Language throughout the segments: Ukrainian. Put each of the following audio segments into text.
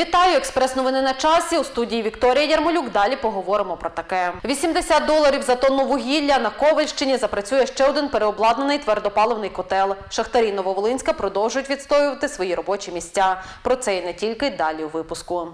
Вітаю! Експрес-новини на часі. У студії Вікторія Ярмолюк. Далі поговоримо про таке. 80 доларів за тонну вугілля на Ковальщині запрацює ще один переобладнаний твердопаливний котел. Шахтарі Нововолинська продовжують відстоювати свої робочі місця. Про це і не тільки далі у випуску.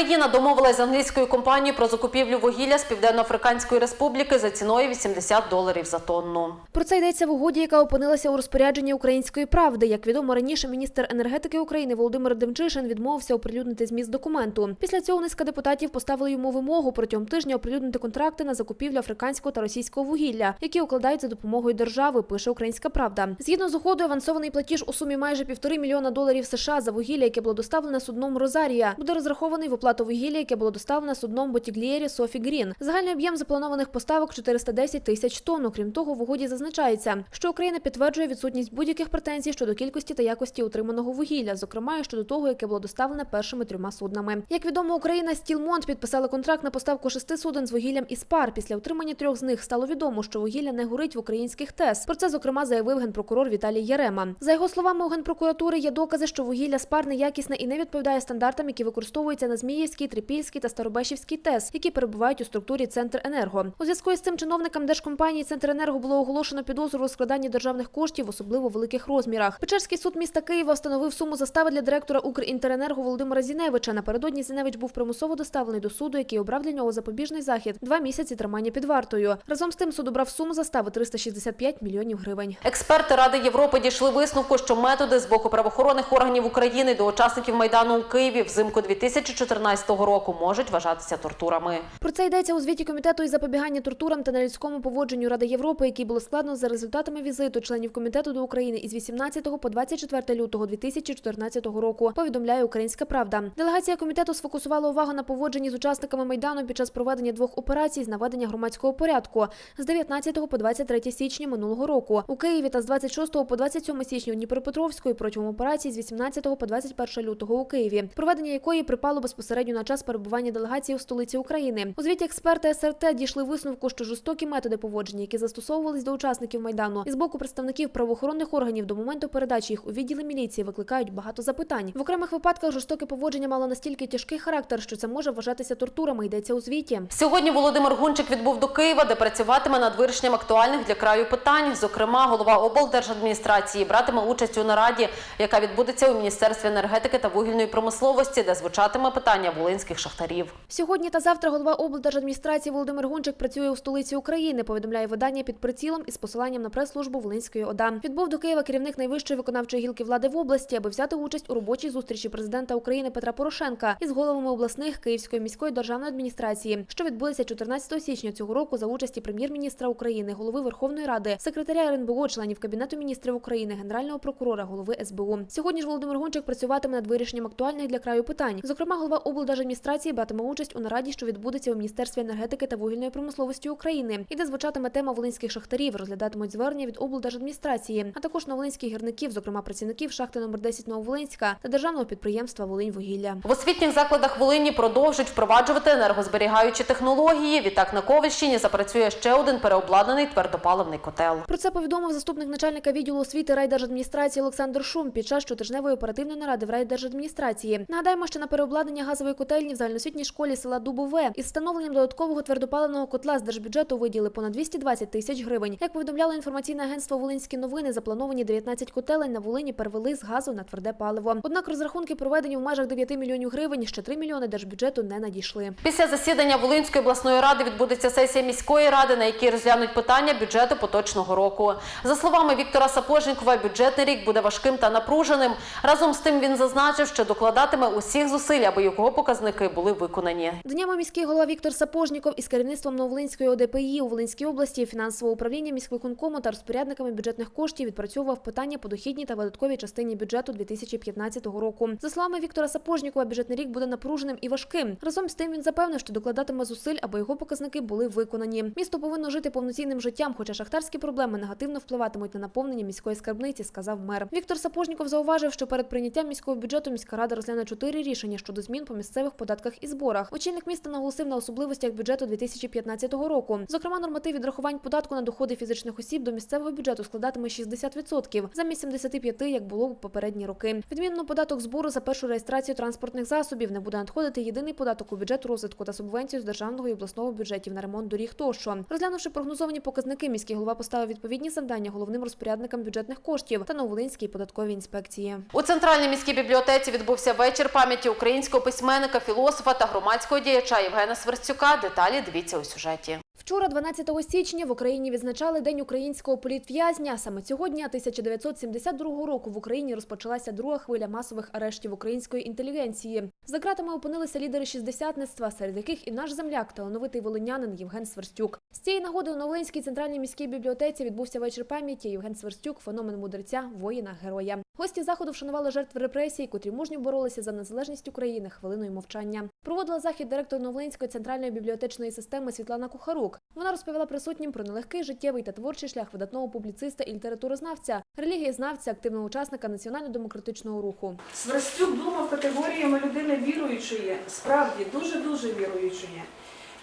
Україна домовилась з англійською компанією про закупівлю вугілля з Південно-Африканської Республіки за ціною 80 доларів за тонну. Про це йдеться в угоді, яка опинилася у розпорядженні української правди. Як відомо раніше, міністр енергетики України Володимир Демчишин відмовився оприлюднити зміст документу. Після цього низка депутатів поставили йому вимогу протягом тижня оприлюднити контракти на закупівлю африканського та російського вугілля, які укладають за допомогою держави. Пише Українська Правда. Згідно з угодою, авансований платіж у сумі майже півтори мільйона доларів США за вугілля, яке було доставлене судном Розарія, буде розрахований в оплату вугілля, яке було доставлене судном Ботіглієрі Софі Грін. Загальний об'єм запланованих поставок 410 тисяч тонн. Окрім того, в угоді зазначається, що Україна підтверджує відсутність будь-яких претензій щодо кількості та якості утриманого вугілля, зокрема і щодо того, яке було доставлене першими трьома суднами. Як відомо, Україна Стілмонт підписала контракт на поставку шести суден з вугіллям із пар. Після отримання трьох з них стало відомо, що вугілля не горить в українських ТЕС. Про це зокрема заявив генпрокурор Віталій Ярема. За його словами, у генпрокуратури є докази, що вугілля з пар неякісне і не відповідає стандартам, які використовуються на Зміївській, Трипільській та Старобешівській ТЕС, які перебувають у структурі Центренерго. У зв'язку із цим чиновникам держкомпанії Центренерго було оголошено підозру у складанні державних коштів, в особливо великих розмірах. Печерський суд міста Києва встановив суму застави для директора Укрінтеренерго Володимира Зіневича. Напередодні Зіневич був примусово доставлений до суду, який обрав для нього запобіжний захід два місяці тримання під вартою. Разом з тим суд обрав суму застави 365 мільйонів гривень. Експерти Ради Європи дійшли висновку, що методи з боку правоохоронних органів України до учасників майдану у Києві взимку 2014 року можуть вважатися тортурами. Про це йдеться у звіті комітету із запобігання тортурам та нелюдському поводженню Ради Європи, який було складно за результатами візиту членів комітету до України із 18 по 24 лютого 2014 року. Повідомляє Українська Правда. Делегація комітету сфокусувала увагу на поводженні з учасниками майдану під час проведення двох операцій з наведення громадського порядку з 19 по 23 січня минулого року у Києві та з 26 по 27 січня у Дніпропетровську і протягом операції з 18 по 21 лютого у Києві, проведення якої припало безпосередньо на час перебування делегації у столиці України. У звіті експерти СРТ дійшли висновку, що жорстокі методи поводження, які застосовувались до учасників майдану, і з боку представників правоохоронних органів до моменту передачі їх у відділи міліції викликають багато запитань. В окремих випадках жорстоке поводження мало настільки тяжкий характер, що це може вважатися тортурами. Йдеться у звіті. Сьогодні Володимир Гунчик відбув до Києва, де працюватиме над вирішенням актуальних для краю питань. Зокрема, голова облдержадміністрації братиме участь у нараді, яка відбудеться у міністерстві енергетики та вугільної промисловості, де звучатиме питання волинських шахтарів. Сьогодні та завтра голова облдержадміністрації Володимир Гунчик працює у столиці України. Повідомляє видання під прицілом із посиланням на прес-службу Волинської ОДА. Відбув до Києва керівник найвищої виконавчої гілки влади в області, аби взяти участь у робочій зустрічі президента України Петра Порошенка із головами обласних Київської міської державної адміністрації, що відбудеться 14 січня цього року за участі прем'єр-міністра України, голови Верховної Ради, секретаря РНБО, членів Кабінету міністрів України, генерального прокурора, голови СБУ. Сьогодні ж Володимир Гунчик працюватиме над вирішенням актуальних для краю питань. Зокрема, голова облдержадміністрації братиме участь у нараді, що відбудеться у міністерстві енергетики та вугільної промисловості України, і де звучатиме тема волинських шахтарів, розглядатимуть звернення від облдержадміністрації, а також новолинських гірників, зокрема працівників шахти номер 10 Нововолинська та державного підприємства Волиньвугілля. В освітніх закладах Волині продовжують впроваджувати енергозберігаючі технології. Відтак на Ковальщині запрацює ще один переобладнаний твердопаливний котел. Про це повідомив заступник начальника відділу освіти райдержадміністрації Олександр Шум під час щотижневої оперативної наради в райдержадміністрації. Нагадаємо, що на переобладнання газової котельні в загальноосвітній школі села Дубове із встановленням додаткового твердопаливного котла з держбюджету виділи понад 220 тисяч гривень. Як повідомляло інформаційне агентство Волинські новини, заплановані 19 котелень на Волині перевели з газу на тверде паливо. Однак розрахунки проведені в межах 9 мільйонів гривень. Ще 3 мільйони держбюджету не надійшли. Після засідання Волинської обласної ради відбудеться сесія міської ради, на якій розглянуть питання бюджету поточного року. За словами Віктора Сапожнікова, бюджетний рік буде важким та напруженим. Разом з тим він зазначив, що докладатиме усіх зусиль, аби його показники були виконані. Днями міський голова Віктор Сапожніков із керівництвом Новолинської ОДПІ у Волинській області, фінансового управління міськвиконкому та розпорядниками бюджетних коштів відпрацьовував питання по дохідній та видатковій частині бюджету 2015 року. За словами Віктора Сапожнікова, бюджетний рік буде напруженим і важким. Разом з тим він запевнив, що докладатиме зусиль, аби його показники були виконані. Місто повинно жити повноцінним життям, хоча шахтарські проблеми негативно впливатимуть на наповнення міської скарбниці, сказав мер. Віктор Сапожніков зауважив, що перед прийняттям міського бюджету міська рада розгляне чотири рішення щодо змін місцевих податках і зборах. Очільник міста наголосив на особливостях бюджету 2015 року. Зокрема, норматив відрахувань податку на доходи фізичних осіб до місцевого бюджету складатиме 60%, замість 75%, як було в попередні роки. Відмінно податок збору за першу реєстрацію транспортних засобів не буде надходити єдиний податок у бюджет розвитку та субвенцію з державного і обласного бюджетів на ремонт доріг тощо. Розглянувши прогнозовані показники, міський голова поставив відповідні завдання головним розпорядникам бюджетних коштів та Новолинській податковій інспекції. У центральній міській бібліотеці відбувся вечір пам'яті українського письменника, філософа та громадського діяча Євгена Сверстюка. Деталі дивіться у сюжеті. Вчора, 12 січня, в Україні відзначали День українського політв'язня. Саме цього дня 1972 року в Україні розпочалася друга хвиля масових арештів української інтелігенції. За ґратами опинилися лідери шістдесятництва, серед яких і наш земляк, талановитий волинянин Євген Сверстюк. З цієї нагоди у Новолинській центральній міській бібліотеці відбувся вечір пам'яті. Євген Сверстюк – феномен мудреця, воїна, героя. Гості заходу вшанували жертви репресій, котрі мужньо боролися за незалежність України хвилиною мовчання. Проводила захід директор Новолинської центральної бібліотечної системи Світлана Кухарук. Вона розповіла присутнім про нелегкий життєвий та творчий шлях видатного публіциста і літературознавця, релігієзнавця, активного учасника національно-демократичного руху. Сверстюк думав категоріями людини віруючої, справді дуже-дуже віруючої.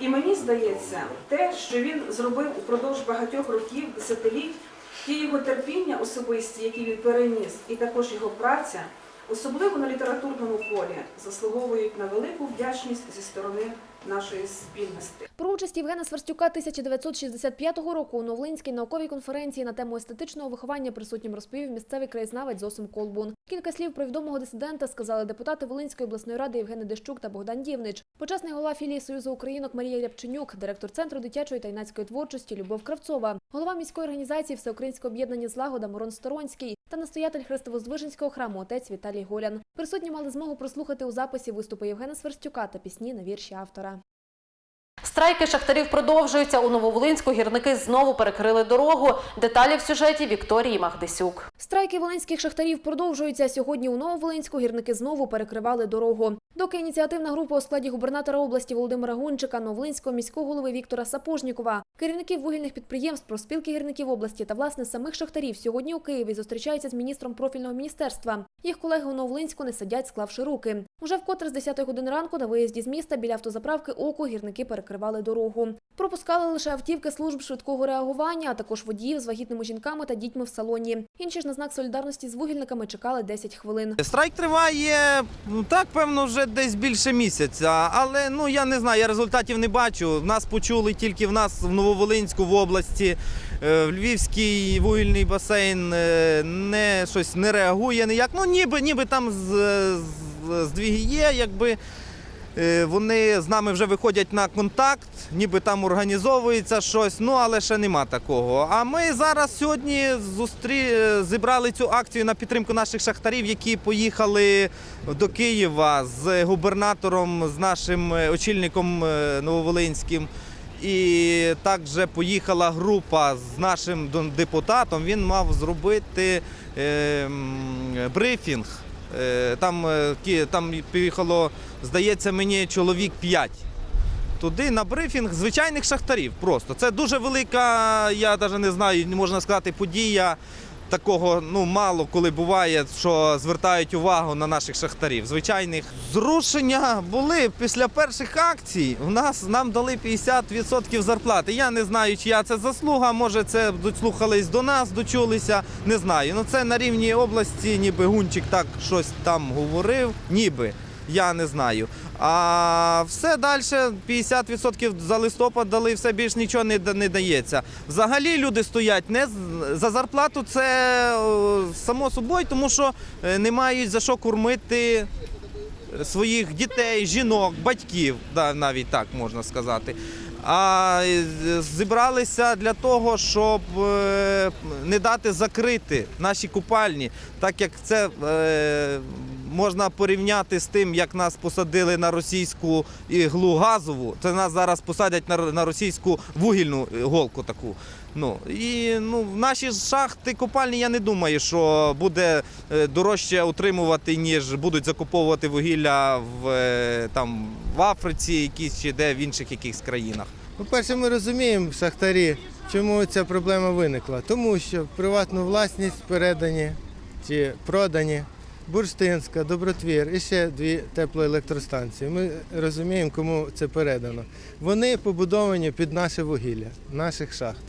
І мені здається, те, що він зробив упродовж багатьох років, десятиліть, ті його терпіння особисті, які він переніс, і також його праця, особливо на літературному полі, заслуговують на велику вдячність зі сторони нашої спільності. Про участь Євгена Сверстюка 1965 року у Новлинській науковій конференції на тему естетичного виховання присутнім розповів місцевий краєзнавець Зосим Колбун. Кілька слів про відомого дисидента сказали депутати Волинської обласної ради Євгений Дещук та Богдан Дівнич, почесний голова філії Союзу Українок Марія Рябченюк, директор центру дитячої та юнацької творчості Любов Кравцова, голова міської організації Всеукраїнське об'єднання злагода Мирон Сторонський та настоятель Христовоздвиженського храму отець Віталій Голян. Присутні мали змогу прослухати у записі виступи Євгена Сверстюка та пісні на вірші автора. Страйки шахтарів продовжуються. У Нововолинську гірники знову перекрили дорогу. Деталі в сюжеті Вікторії Магдисюк. Страйки волинських шахтарів продовжуються. Сьогодні у Нововолинську гірники знову перекривали дорогу. Доки ініціативна група у складі губернатора області Володимира Гунчика, Новолинського міського голови Віктора Сапожнікова, керівників вугільних підприємств, профспілки гірників області та власне самих шахтарів сьогодні у Києві зустрічаються з міністром профільного міністерства. Їх колеги у Новолинську не сидять, склавши руки. Уже вкотре з 10 години ранку на виїзді з міста біля автозаправки Око гірники перекривали дорогу. Пропускали лише автівки служб швидкого реагування, а також водіїв з вагітними жінками та дітьми в салоні. Інші ж на знак солідарності з вугільниками чекали 10 хвилин. Страйк триває ну, так, певно, вже десь більше місяця. Але ну я не знаю, я результатів не бачу. Нас почули тільки в нас в Нововолинську в області. Е, В Львівський вугільний басейн е, не щось не реагує ніяк. Ну ніби, ніби там з, з, здвіги є, якби. Е, Вони з нами вже виходять на контакт, ніби там організовується щось, ну але ще нема такого. А ми зараз сьогодні зустрі... е, зібрали цю акцію на підтримку наших шахтарів, які поїхали до Києва з губернатором, з нашим е, очільником Нововолинським. І також поїхала група з нашим депутатом. Він мав зробити брифінг. Е, Там, е, там поїхало, здається, мені чоловік 5. Туди на брифінг звичайних шахтарів. Просто це дуже велика, я навіть не знаю, можна сказати, подія. Такого ну мало коли буває, що звертають увагу на наших шахтарів. Звичайних зрушення були після перших акцій. У нас нам дали 50% зарплати. Я не знаю, чия це заслуга. Може, це дослухались до нас, дочулися. Не знаю. Ну це на рівні області, ніби Гунчик так щось там говорив. Ніби я не знаю. А все далі 50% за листопад дали, все більш нічого не, не дається. Взагалі люди стоять не за зарплату, це само собою, тому що е, не мають за що кормити своїх дітей, жінок, батьків, навіть так можна сказати. А е, зібралися для того, щоб е, не дати закрити наші купальні, так як це е, можна порівняти з тим, як нас посадили на російську іглу газову. Це нас зараз посадять на, російську вугільну голку таку. Ну і ну наші шахти копальні, я не думаю, що буде е, дорожче утримувати, ніж будуть закуповувати вугілля в е, там в Африці, якісь чи де в інших якихось країнах. По-перше, ми розуміємо, шахтарі, чому ця проблема виникла. Тому що приватну власність передані чи продані Бурштинська, Добротвір і ще дві теплоелектростанції. Ми розуміємо, кому це передано. Вони побудовані під наше вугілля, наших шахт.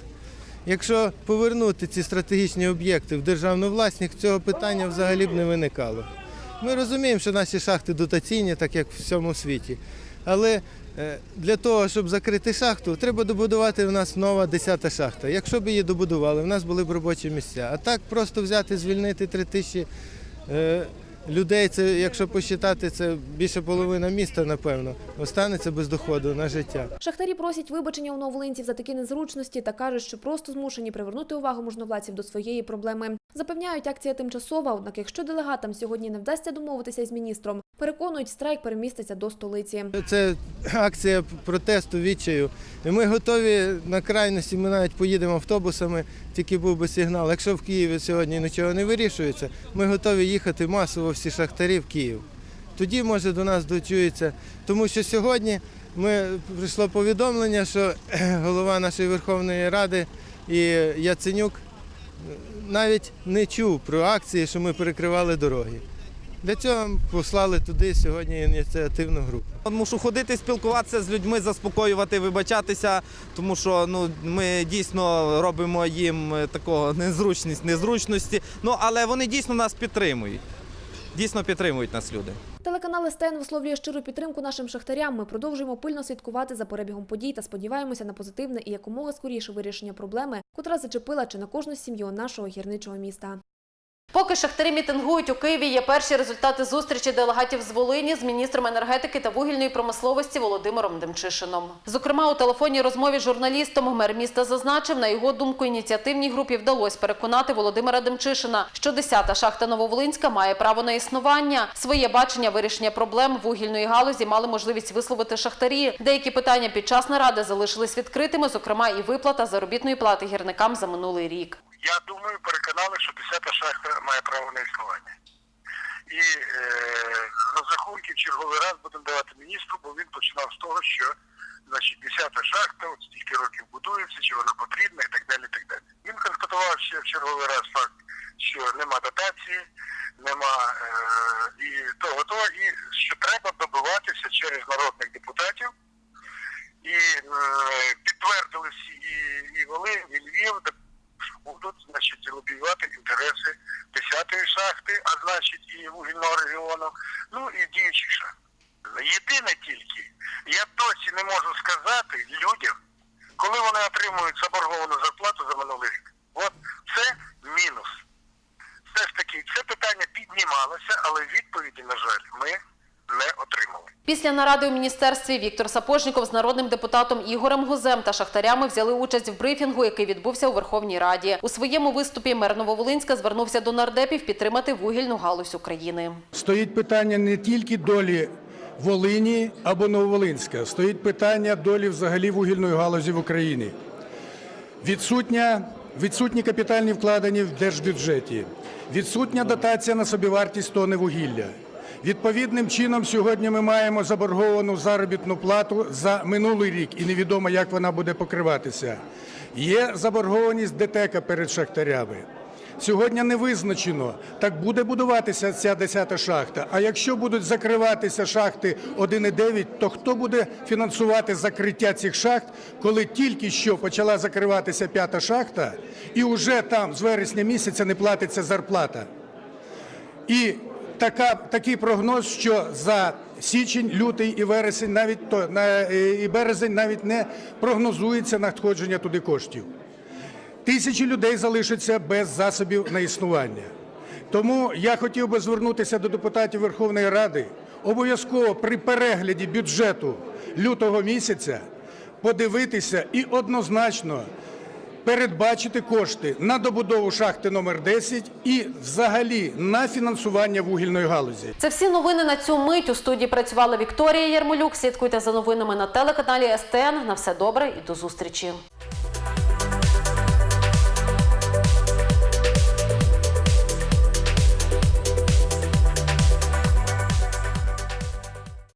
Якщо повернути ці стратегічні об'єкти в державну власність, цього питання взагалі б не виникало. Ми розуміємо, що наші шахти дотаційні, так як в всьому світі. Але е, для того, щоб закрити шахту, треба добудувати в нас нова 10-та шахта. Якщо б її добудували, в нас були б робочі місця. А так просто взяти, звільнити 3 тисячі людей, це, якщо посчитати, це більше половина міста, напевно, останеться без доходу на життя. Шахтарі просять вибачення у новолинців за такі незручності та кажуть, що просто змушені привернути увагу можновладців до своєї проблеми. Запевняють, акція тимчасова, однак якщо делегатам сьогодні не вдасться домовитися з міністром, переконують, страйк переміститься до столиці. Це акція протесту відчаю. Ми готові на крайності. Ми навіть поїдемо автобусами, тільки був би сигнал. Якщо в Києві сьогодні нічого не вирішується, ми готові їхати масово всі шахтарі в Київ. Тоді може до нас дочується. Тому що сьогодні ми прийшло повідомлення, що голова нашої Верховної Ради і Яценюк навіть не чув про акції, що ми перекривали дороги. Для цього послали туди сьогодні ініціативну групу. Мушу ходити, спілкуватися з людьми, заспокоювати, вибачатися, тому що ну, ми дійсно робимо їм е, такого незручність, незручності. Ну, але вони дійсно нас підтримують. Дійсно підтримують нас люди. Телеканал СТН висловлює щиру підтримку нашим шахтарям. Ми продовжуємо пильно слідкувати за перебігом подій та сподіваємося на позитивне і якомога скоріше вирішення проблеми, котра зачепила чи на кожну сім'ю нашого гірничого міста. Поки шахтарі мітингують у Києві, є перші результати зустрічі делегатів з Волині з міністром енергетики та вугільної промисловості Володимиром Демчишином. Зокрема, у телефонній розмові з журналістом мер міста зазначив, на його думку, ініціативній групі вдалося переконати Володимира Демчишина, що 10-та шахта Нововолинська має право на існування. Своє бачення вирішення проблем вугільної галузі мали можливість висловити шахтарі. Деякі питання під час наради залишились відкритими, зокрема і виплата заробітної плати гірникам за минулий рік. я думаю, переконали, що 10-та шахта має право на існування. І е, розрахунки в черговий раз будемо давати міністру, бо він починав з того, що значить, 10-та шахта, от стільки років будується, чи вона потрібна і так далі. і так далі. Він констатував ще в черговий раз факт, що нема дотації, нема е, і того, того, і що треба добиватися через народних депутатів. І е, підтвердили всі і, і Волинь, і Львів, будуть значить, лобіювати інтереси 10-ї шахти, а значить і вугільного регіону, ну і діючих шахт. Єдине тільки, я досі не можу сказати людям, коли вони отримують заборговану зарплату за минулий рік. От це мінус. Все ж таки, це питання піднімалося, але відповіді, на жаль, ми. Після наради у міністерстві Віктор Сапожніков з народним депутатом Ігорем Гузем та шахтарями взяли участь в брифінгу, який відбувся у Верховній Раді. У своєму виступі мер Нововолинська звернувся до нардепів підтримати вугільну галузь України. Стоїть питання не тільки долі Волині або Нововолинська, стоїть питання долі взагалі вугільної галузі в Україні. Відсутня, відсутні капітальні вкладення в держбюджеті, відсутня дотація на собівартість тони вугілля. Відповідним чином сьогодні ми маємо заборговану заробітну плату за минулий рік, і невідомо, як вона буде покриватися. Є заборгованість ДТЕКа перед шахтарями. Сьогодні не визначено, так буде будуватися ця 10-та шахта. А якщо будуть закриватися шахти 1,9, то хто буде фінансувати закриття цих шахт, коли тільки що почала закриватися п'ята шахта, і вже там з вересня місяця не платиться зарплата? І така, такий прогноз, що за січень, лютий і вересень, навіть то на е, і березень навіть не прогнозується надходження туди коштів. Тисячі людей залишаться без засобів на існування. Тому я хотів би звернутися до депутатів Верховної Ради обов'язково при перегляді бюджету лютого місяця подивитися і однозначно передбачити кошти на добудову шахти номер 10 і взагалі на фінансування вугільної галузі. Це всі новини на цю мить. У студії працювала Вікторія Ярмолюк. Слідкуйте за новинами на телеканалі СТН. На все добре і до зустрічі.